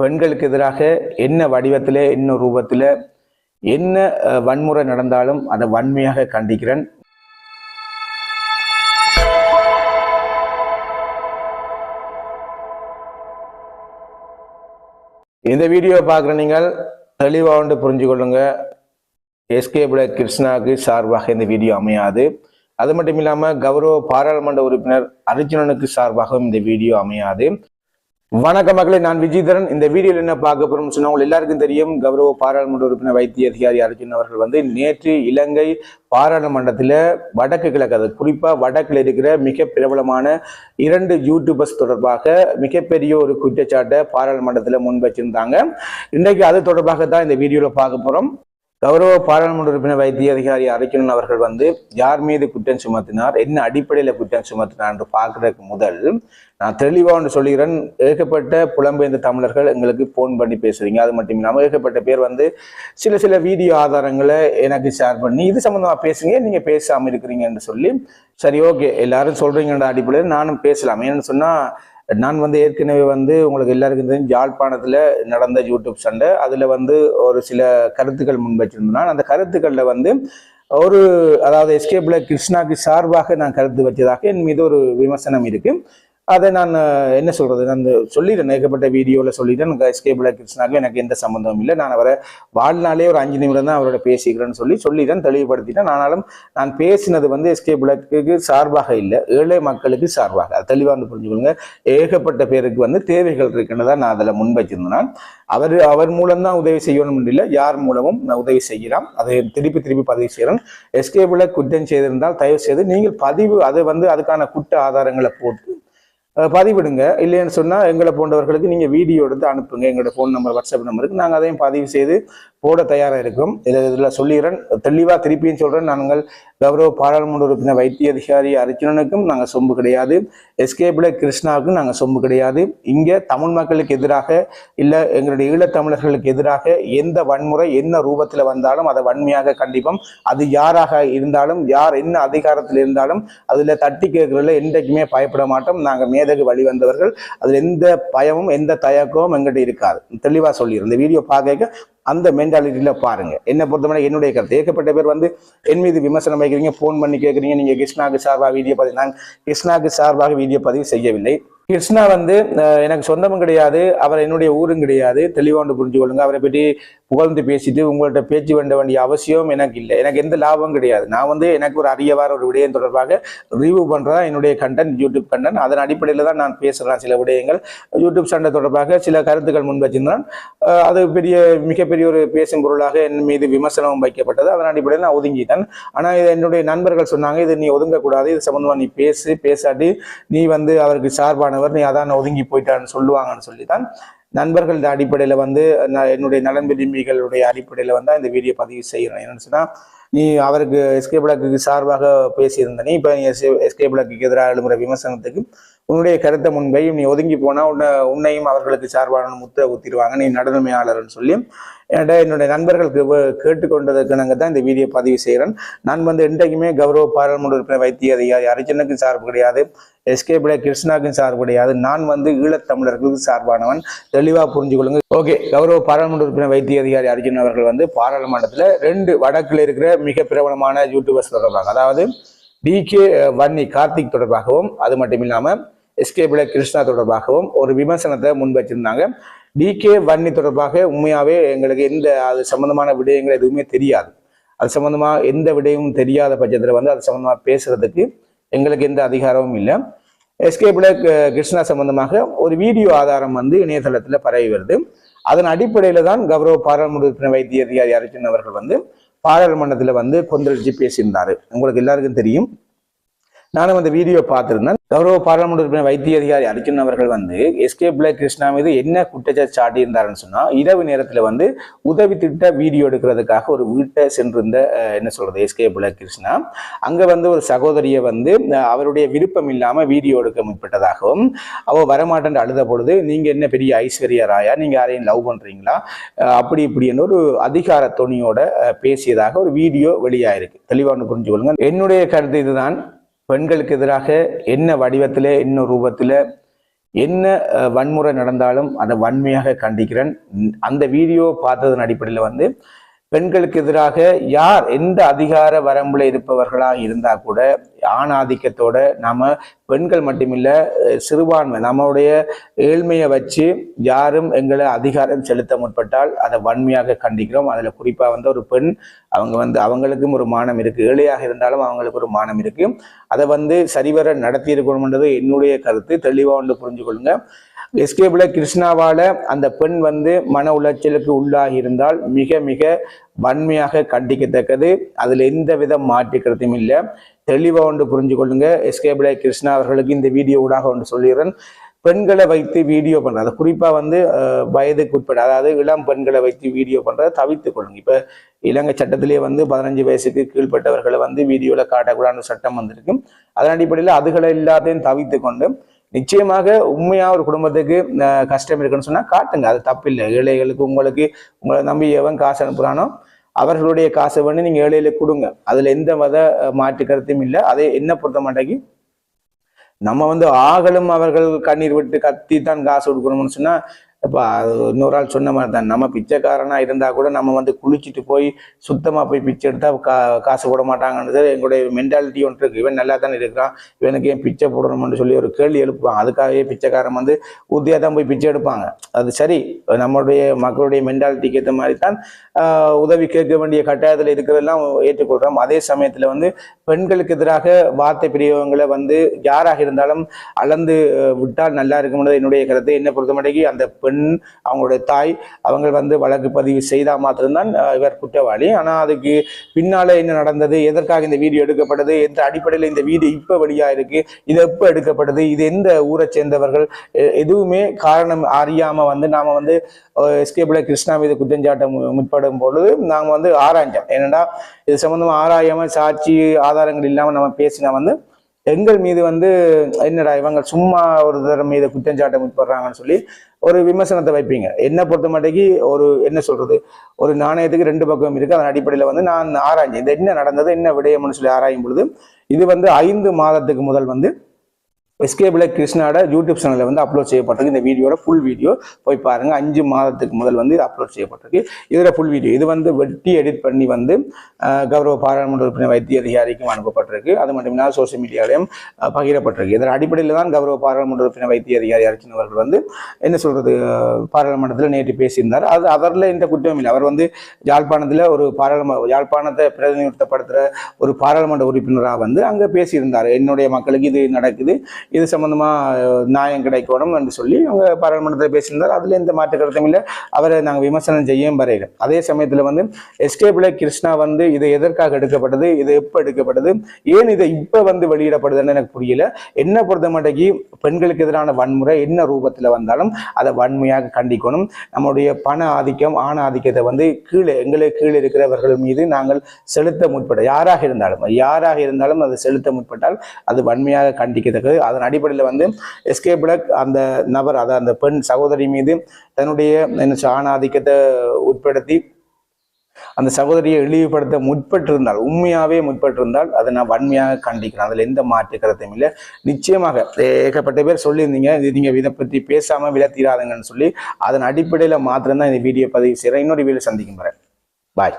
பெண்களுக்கு எதிராக என்ன வடிவத்தில் என்ன ரூபத்தில் என்ன வன்முறை நடந்தாலும் அதை வன்மையாக கண்டிக்கிறேன். இந்த வீடியோ பார்க்குற நீங்கள் தெளிவாக வந்து புரிஞ்சு கொள்ளுங்க எஸ்கே பிள கிருஷ்ணாவுக்கு சார்பாக இந்த வீடியோ அமையாது. அது மட்டும் இல்லாமல் கௌரவ பாராளுமன்ற உறுப்பினர் அர்ஜுனனுக்கு சார்பாகவும் இந்த வீடியோ அமையாது. வணக்க மக்களே நான் விஜயதரன். இந்த வீடியோவில் என்ன பார்க்க போறோம்னு சொன்னா உங்களுக்கு எல்லாருக்கும் தெரியும் கௌரவ பாராளுமன்ற உறுப்பினர் வைத்திய அதிகாரி அர்ஜுன் அவர்கள் வந்து நேற்று இலங்கை பாராளுமன்றத்தில் வடக்கு கிழக்கு அது குறிப்பாக வடக்கில் இருக்கிற மிக பிரபலமான இரண்டு யூடியூபர்ஸ் தொடர்பாக மிகப்பெரிய ஒரு குற்றச்சாட்டை பாராளுமன்றத்தில் முன் வச்சிருந்தாங்க. இன்றைக்கு அது தொடர்பாக தான் இந்த வீடியோவில் பார்க்க போகிறோம் கௌரவ பாராளுமன்ற உறுப்பினர் வைத்திய அதிகாரி அரைக்கணன் அவர்கள் வந்து யார் மீது குற்றம் சுமத்தினார்? என்ன அடிப்படையில் குற்றம் சுமத்தினார்? என்று பார்க்கறதுக்கு முதல் நான் தெளிவாக ஒன்று சொல்கிறேன் ஏகப்பட்ட புலம்பெயர்ந்த தமிழர்கள் எங்களுக்கு ஃபோன் பண்ணி பேசுறீங்க. அது மட்டும் இல்லாமல் ஏகப்பட்ட பேர் வந்து சில சில வீடியோ ஆதாரங்களை எனக்கு ஷேர் பண்ணி இது சம்மந்தமாக பேசுங்க. நீங்கள் பேசாமல் இருக்கிறீங்கன்னு சொல்லி சரி ஓகே எல்லாரும் சொல்கிறீங்கன்ற அடிப்படையில் நானும் பேசலாம். ஏன்னு சொன்னால் நான் வந்து ஏற்கனவே வந்து உங்களுக்கு எல்லாருக்கும் தெரியும் யாழ்ப்பாணத்தில் நடந்த யூடியூப் சண்டை. அதில் வந்து ஒரு சில கருத்துக்கள் முன்வச்சிருந்தேன் அந்த கருத்துக்களில் வந்து ஒரு அதாவது எஸ்கேபில் கிருஷ்ணாக்கு சார்பாக நான் கருத்து வச்சதாக என் மீது ஒரு விமர்சனம் இருக்குது அதை நான் என்ன சொல்கிறது நான் இந்த சொல்லிட்டேன் ஏகப்பட்ட வீடியோவில் சொல்லிட்டேன் எஸ்கேபிள் கிருஷ்ணாக்கும் எனக்கு எந்த சம்மந்தமும் இல்லை. நான் அவரை வாழ்நாளே ஒரு அஞ்சு நிமிடம் தான் அவரோட பேசிக்கிறேன்னு சொல்லி சொல்லிட்டேன் தெளிவுபடுத்திட்டேன். ஆனாலும் நான் பேசினது வந்து எஸ்கேபிளக்கு சார்பாக இல்லை. ஏழை மக்களுக்கு சார்பாக. அது தெளிவாக வந்து புரிஞ்சுக்கொள்ளுங்க. ஏகப்பட்ட பேருக்கு வந்து தேவைகள் இருக்குன்னு தான் நான் அதில் முன் வச்சிருந்தேன். அவர் அவர் மூலம் தான் உதவி செய்யணும் இல்லை. யார் மூலமும் நான் உதவி செய்யலாம். அதை திருப்பி திருப்பி பதிவு செய்கிறேன் எஸ்கேபிள குற்றம் செய்திருந்தால் தயவு செய்து நீங்கள் பதிவு அதை வந்து அதுக்கான குற்ற ஆதாரங்களை போட்டு பதிவிடுங்க. இல்லைன்னு சொன்னால் எங்களை போன்றவர்களுக்கு நீங்கள் வீடியோ எடுத்து அனுப்புங்க. எங்களோட ஃபோன் நம்பர் வாட்ஸ்அப் நம்பருக்கு நாங்கள் அதையும் பதிவு செய்து போட தயாராக இருக்கோம். இதில் இதில் சொல்லிடுறேன் தெளிவாக திருப்பியும் சொல்கிறேன் நாங்கள் கௌரவ பாராளுமன்ற உறுப்பினர் வைத்திய அதிகாரி அர்ஜுனனுக்கும் நாங்கள் சொம்பு கிடையாது. எஸ்கேபில் கிருஷ்ணாவுக்கும் நாங்கள் சொம்பு கிடையாது. இங்கே தமிழ் மக்களுக்கு எதிராக இல்லை எங்களுடைய ஈழத்தமிழர்களுக்கு எதிராக எந்த வன்முறை என்ன ரூபத்தில் வந்தாலும் அதை வன்மையாக கண்டிப்போம். அது யாராக இருந்தாலும் யார் என்ன அதிகாரத்தில் இருந்தாலும் அதில் தட்டி கேட்கறதுல என்றைக்குமே பயப்பட மாட்டோம். நாங்கள் மேதகு வழி வந்தவர்கள். அதில் எந்த பயமும் எந்த தயக்கமும் எங்கள்கிட்ட இருக்காது. தெளிவாக சொல்லிடுறோம் இந்த வீடியோ பார்க்க அந்த மென்டாலிட்டியில் பாருங்க. என்னை பொறுத்தவரை என்னுடைய கருத்து. ஏகப்பட்ட பேர் வந்து என் மீது விமர்சனம் வைக்கிறீங்க ஃபோன் பண்ணி கேட்குறீங்க நீங்கள் கிருஷ்ணாவுக்கு சார்பாக வீடியோ பதிவு நாங்கள் கிருஷ்ணாக்கு சார்பாக வீடியோ பதிவு செய்யவில்லை. கிருஷ்ணா வந்து எனக்கு சொந்தமும் கிடையாது அவர் என்னுடைய ஊரும் கிடையாது. தெளிவாண்டு புரிஞ்சு கொள்ளுங்க அவரை பற்றி புகழ்ந்து பேசிட்டு உங்கள்கிட்ட பேச்சு வேண்ட வேண்டிய அவசியம் எனக்கு இல்லை. எனக்கு எந்த லாபமும் கிடையாது. நான் வந்து எனக்கு ஒரு அரியவார ஒரு விடயம் தொடர்பாக ரிவ்யூ பண்ணுறதா என்னுடைய கண்டென்ட் யூடியூப் கண்டென்ட் அதன் அடிப்படையில் தான் நான் பேசுகிறேன் சில விடயங்கள். யூடியூப் சண்டை தொடர்பாக சில கருத்துக்கள் முன் வச்சிருந்தான். அது பெரிய மிகப்பெரிய ஒரு பேசும் பொருளாக என் மீது விமர்சனமும் வைக்கப்பட்டது. அதன் அடிப்படையில் நான் ஒதுங்கிட்டேன். ஆனால் இது என்னுடைய நண்பர்கள் சொன்னாங்க இது நீ ஒதுங்கக்கூடாது. இது சம்மந்தமாக நீ பேசு பேசாட்டி. நீ வந்து அவருக்கு சார்பானவர். நீ அதான் ஒதுங்கி போயிட்டான்னு சொல்லுவாங்கன்னு சொல்லி தான் நண்பர்களோட அடிப்படையில் வந்து நான் என்னுடைய நலன் விரும்பிகளுடைய அடிப்படையில் வந்து இந்த வீடியோ பதிவு செய்கிறேன். என்னன்னு சொன்னா நீ அவருக்கு எஸ்கே பிளாக்கு சார்பாக பேசியிருந்த நீ இப்போ எஸ்கே பிளாக்கு எதிராக எழுகிற விமர்சனத்துக்கு உன்னுடைய கருத்தை முன்பையும் நீ ஒதுங்கி போனால் உன்னை உன்னையும் அவர்களுக்கு சார்பான முத்த ஊத்திடுவாங்க. நீ நடுநிலையாளர்னு சொல்லி. என்கிட்ட என்னுடைய நண்பர்களுக்கு கேட்டுக்கொண்டதுக்கு நாங்கள் தான் இந்த வீடியோ பதிவு செய்கிறேன் நான் வந்து என்றைக்குமே கௌரவ பாராளுமன்ற உறுப்பினர் வைத்திய அதிகாரி அர்ஜுனுக்கும் சார்பு கிடையாது. எஸ்கே பிள்ளை கிருஷ்ணாக்கும் சார்பு கிடையாது. நான் வந்து ஈழத்தமிழர்களுக்கு சார்பானவன். தெளிவாக புரிஞ்சுக்கொள்ளுங்க ஓகே கௌரவ பாராளுமன்ற உறுப்பினர் வைத்திய அதிகாரி அர்ஜுன் அவர்கள் வந்து பாராளுமன்றத்தில் ரெண்டு வடக்கில் இருக்கிற மிக பிரபலமான யூடியூபர்ஸ் தொடர்பாக அதாவது டிகே வன்னி கார்த்திக் தொடர்பாகவும் அது மட்டும் இல்லாமல் எஸ்கே பிள்ளை கிருஷ்ணா தொடர்பாகவும் ஒரு விமர்சனத்தை முன் வச்சிருந்தாங்க. டிகே வன்னி தொடர்பாக உண்மையாகவே எங்களுக்கு எந்த அது சம்பந்தமான விடயங்கள் எதுவுமே தெரியாது. அது சம்மந்தமாக எந்த விடயமும் தெரியாத பட்சத்தில் வந்து அது சம்மந்தமாக பேசுறதுக்கு எங்களுக்கு எந்த அதிகாரமும் இல்லை. எஸ்கே பிளக் கிருஷ்ணா சம்பந்தமாக ஒரு வீடியோ ஆதாரம் வந்து இணையதளத்தில் பரவி வருது. அதன் அடிப்படையில் தான் கௌரவ பாராளுமன்ற உறுப்பினர் வைத்திய அதிகாரி அர்ஜுன் அவர்கள் வந்து பாராளுமன்றத்தில் வந்து கொந்தளிச்சு பேசியிருந்தார். உங்களுக்கு எல்லாருக்கும் தெரியும். நானும் அந்த வீடியோ பார்த்திருந்தேன். கௌரவ பாராளுமன்ற உறுப்பினர் வைத்திய அதிகாரி அர்ஜுன் அவர்கள் வந்து எஸ்கே பிள்ளை கிருஷ்ணா மீது என்ன குற்றச்சாட்டு சாட்டியிருந்தாருன்னு சொன்னால் இரவு நேரத்தில் வந்து உதவி திட்ட வீடியோ எடுக்கிறதுக்காக ஒரு வீட்டை சென்றிருந்த என்ன சொல்றது எஸ்கே பிள்ளை கிருஷ்ணா அங்கே வந்து ஒரு சகோதரியை வந்து அவருடைய விருப்பம் இல்லாமல் வீடியோ எடுக்க முற்பட்டதாகவும் அவ வரமாட்டேன் அழுத பொழுது நீங்கள் என்ன பெரிய ஐஸ்வர்யா ராயா? நீங்கள் யாரையும் லவ் பண்ணுறீங்களா அப்படி இப்படின்னு ஒரு அதிகார துணியோட பேசியதாக ஒரு வீடியோ வெளியாயிருக்கு. தெளிவா புரிஞ்சு புரிஞ்சுக்கொள்ளுங்க. என்னுடைய கருத்து இதுதான். பெண்களுக்கு எதிராக என்ன வடிவத்தில் என்ன ரூபத்தில் என்ன வன்முறை நடந்தாலும் அதை வன்மையாக கண்டிக்கிறேன். அந்த வீடியோ பார்த்ததன் அடிப்படையில் வந்து பெண்களுக்கு எதிராக யார் எந்த அதிகார வரம்புல இருப்பவர்களாக இருந்தா கூட ஆணாதிக்கத்தோட நாம பெண்கள் மட்டுமில்ல சிறுபான்மை நம்மளுடைய ஏழ்மையை வச்சு யாரும் எங்களை அதிகாரம் செலுத்த முற்பட்டால் அதை வன்மையாக கண்டிக்கிறோம். அதுல குறிப்பா வந்து ஒரு பெண் அவங்க வந்து அவங்களுக்கும் ஒரு மானம் இருக்கு. ஏழையாக இருந்தாலும் அவங்களுக்கு ஒரு மானம் இருக்கு. அதை வந்து சரிவர நடத்தி இருக்கணும்ன்றது என்னுடைய கருத்து. தெளிவா ஒன்று புரிஞ்சு கொள்ளுங்க எஸ்கேபிள் கிருஷ்ணாவால் அந்த பெண் வந்து மன உளைச்சலுக்கு உள்ளாகி இருந்தால் மிக மிக வன்மையாக கண்டிக்கத்தக்கது. அதில் எந்த வித மாற்று இல்லை. தெளிவாக ஒன்று புரிஞ்சு கொள்ளுங்க. எஸ்கேபிள் கிருஷ்ணா அவர்களுக்கு இந்த வீடியோ ஊடாக ஒன்று சொல்லிடுறேன். பெண்களை வைத்து வீடியோ பண்ணுறது குறிப்பாக வந்து வயதுக்கு உட்பட அதாவது இளம் பெண்களை வைத்து வீடியோ பண்ணுறதை தவித்து கொள்ளுங்க. இப்போ இலங்கை சட்டத்திலேயே வந்து பதினஞ்சு வயசுக்கு கீழ்பட்டவர்களை வந்து வீடியோவில் காட்டக்கூடாதுன்னு சட்டம் வந்திருக்கு. அதன் அடிப்படையில் அதுகளை எல்லாத்தையும் தவித்து கொண்டு நிச்சயமாக உண்மையா ஒரு குடும்பத்துக்கு கஷ்டம் இருக்குன்னு சொன்னா காட்டுங்க. அது தப்பில்லை. ஏழைகளுக்கு உங்களுக்கு உங்களை நம்பி எவன் காசு அனுப்புகிறானோ அவர்களுடைய காசை வந்து நீங்க ஏழைகளுக்கு கொடுங்க. அதுல எந்த மத அஹ், மாற்று கருத்தும் இல்லை. அதை என்ன பொறுத்த மாட்டேங்கி நம்ம வந்து ஆகலும் அவர்கள் கண்ணீர் விட்டு கத்தி தான் காசு கொடுக்கணும்னு சொன்னா இப்போ அது இன்னொரு ஆள் சொன்ன மாதிரி தான். நம்ம பிச்சைக்காரனாக இருந்தால் கூட நம்ம வந்து குளிச்சுட்டு போய் சுத்தமாக போய் பிச்சை எடுத்தால் கா காசு போட மாட்டாங்கன்றது எங்களுடைய மென்டாலிட்டி ஒன்று இருக்குது இவன் நல்லா தானே இருக்கிறான். இவனுக்கு ஏன் பிச்சை போடணும்னு சொல்லி ஒரு கேள்வி எழுப்புவாங்க அதுக்காகவே பிச்சைக்காரன் வந்து உத்தியாக தான் போய் பிச்சை எடுப்பாங்க. அது சரி. நம்மளுடைய மக்களுடைய மென்டாலிட்டிக்கு ஏற்ற மாதிரி தான் உதவி கேட்க வேண்டிய கட்டாயத்தில் இருக்கிறதெல்லாம் ஏற்றுக்கொள்கிறோம் அதே சமயத்தில் வந்து பெண்களுக்கு எதிராக வார்த்தை பிரியவங்களை வந்து யாராக இருந்தாலும் அளந்து விட்டால் நல்லா இருக்கும்ன்றது என்னுடைய கருத்து. என்னை பொறுத்தமடைக்கு அந்த பெண் பெண் அவங்களுடைய தாய் அவங்க வந்து வழக்கு பதிவு செய்தால் மாத்திரம்தான் இவர் குற்றவாளி. ஆனால் அதுக்கு பின்னால் என்ன நடந்தது? எதற்காக இந்த வீடியோ எடுக்கப்பட்டது? எந்த அடிப்படையில் இந்த வீடியோ இப்போ வெளியாக இருக்குது இது எப்போ எடுக்கப்பட்டது? இது எந்த ஊரை சேர்ந்தவர்கள்? எ- எதுவுமே காரணம் அறியாமல் வந்து நாம் வந்து எஸ்கேபிள கிருஷ்ணா மீது குற்றஞ்சாட்டம் முற்படும் பொழுது நாங்கள் வந்து ஆராய்ஞ்சோம். ஏன்னா இது சம்மந்தமாக ஆராயாமல் சாட்சி ஆதாரங்கள் இல்லாமல் நம்ம பேசினா வந்து எங்கள் மீது வந்து என்னடா இவங்க சும்மா ஒரு தரம் மீது குற்றஞ்சாட்டம் முற்படுறாங்கன்னு சொல்லி ஒரு விமர்சனத்தை வைப்பீங்க. என்ன பொறுத்த மாட்டேங்கி ஒரு என்ன சொல்றது ஒரு நாணயத்துக்கு ரெண்டு பக்கம் இருக்கு. அதன் அடிப்படையில் வந்து நான் ஆராய்ஞ்சேன். இது என்ன நடந்தது என்ன விடயம்னு சொல்லி ஆராயும் பொழுது இது வந்து ஐந்து மாதத்துக்கு முதல் வந்து எஸ்கேபிள கிருஷ்ணாட யூடியூப் சேனலில் வந்து அப்லோட் செய்யப்பட்டிருக்கு. இந்த வீடியோட ஃபுல் வீடியோ போய் பாருங்கள் அஞ்சு மாதத்துக்கு முதல் வந்து இது அப்லோட் செய்யப்பட்டிருக்கு. இதில் ஃபுல் வீடியோ இது வந்து வெட்டி எடிட் பண்ணி வந்து கௌரவ பாராளுமன்ற உறுப்பினர் வைத்திய அதிகாரிக்கும் அனுப்பப்பட்டிருக்கு. அது மட்டும் இல்லாமல் சோசியல் மீடியாவிலையும் பகிரப்பட்டிருக்கு. இதன் அடிப்படையில் தான் கௌரவ பாராளுமன்ற உறுப்பினர் வைத்திய அதிகாரி அர்ச்சன் அவர்கள் வந்து என்ன சொல்கிறது பாராளுமன்றத்தில் நேற்று பேசியிருந்தார். அது அதரில் எந்த குற்றம் இல்லை. அவர் வந்து யாழ்ப்பாணத்தில் ஒரு பாராளுமன்ற யாழ்ப்பாணத்தை பிரதிநிதித்துவப்படுத்துகிற ஒரு பாராளுமன்ற உறுப்பினராக வந்து அங்கே பேசியிருந்தார். என்னுடைய மக்களுக்கு இது நடக்குது. இது சம்மந்தமாக நியாயம் கிடைக்கணும் என்று சொல்லி அவங்க பாராளுமன்றத்தில் பேசியிருந்தார். அதில் எந்த மாற்று கருத்தும் இல்லை. அவரை நாங்கள் விமர்சனம் செய்யவும் வரையில அதே சமயத்தில் வந்து எஸ்கேபிள கிருஷ்ணா வந்து இது எதற்காக எடுக்கப்பட்டது? இது எப்போ எடுக்கப்பட்டது? ஏன் இதை இப்போ வந்து வெளியிடப்படுதுன்னு எனக்கு புரியல. என்ன பொறுத்த பெண்களுக்கு எதிரான வன்முறை என்ன ரூபத்தில் வந்தாலும் அதை வன்மையாக கண்டிக்கணும். நம்முடைய பண ஆதிக்கம் ஆண ஆதிக்கத்தை வந்து கீழே எங்களுக்கு கீழே இருக்கிறவர்கள் மீது நாங்கள் செலுத்த முற்பட யாராக இருந்தாலும் யாராக இருந்தாலும் அதை செலுத்த முற்பட்டால் அது வன்மையாக கண்டிக்கத்தக்கது. அதன் அடிப்படையில் வந்து எஸ்கே பிளக் அந்த நபர் அதாவது அந்த பெண் சகோதரி மீது தன்னுடைய என்ன ஆணாதிக்கத்தை ஆதிக்கத்தை உட்படுத்தி அந்த சகோதரியை இழிவுபடுத்த முற்பட்டிருந்தால் உண்மையாகவே முற்பட்டிருந்தால் அதை நான் வன்மையாக கண்டிக்கிறேன். அதில் எந்த மாற்று கருத்தும் இல்லை. நிச்சயமாக ஏகப்பட்ட பேர் சொல்லியிருந்தீங்க. இது நீங்கள் இதை பற்றி பேசாமல் விலத்தீராதுங்கன்னு சொல்லி அதன் அடிப்படையில் மாத்திரம்தான் இந்த வீடியோ பதிவு செய்கிறேன் இன்னொரு வீடியோ சந்திக்கும் பாய்.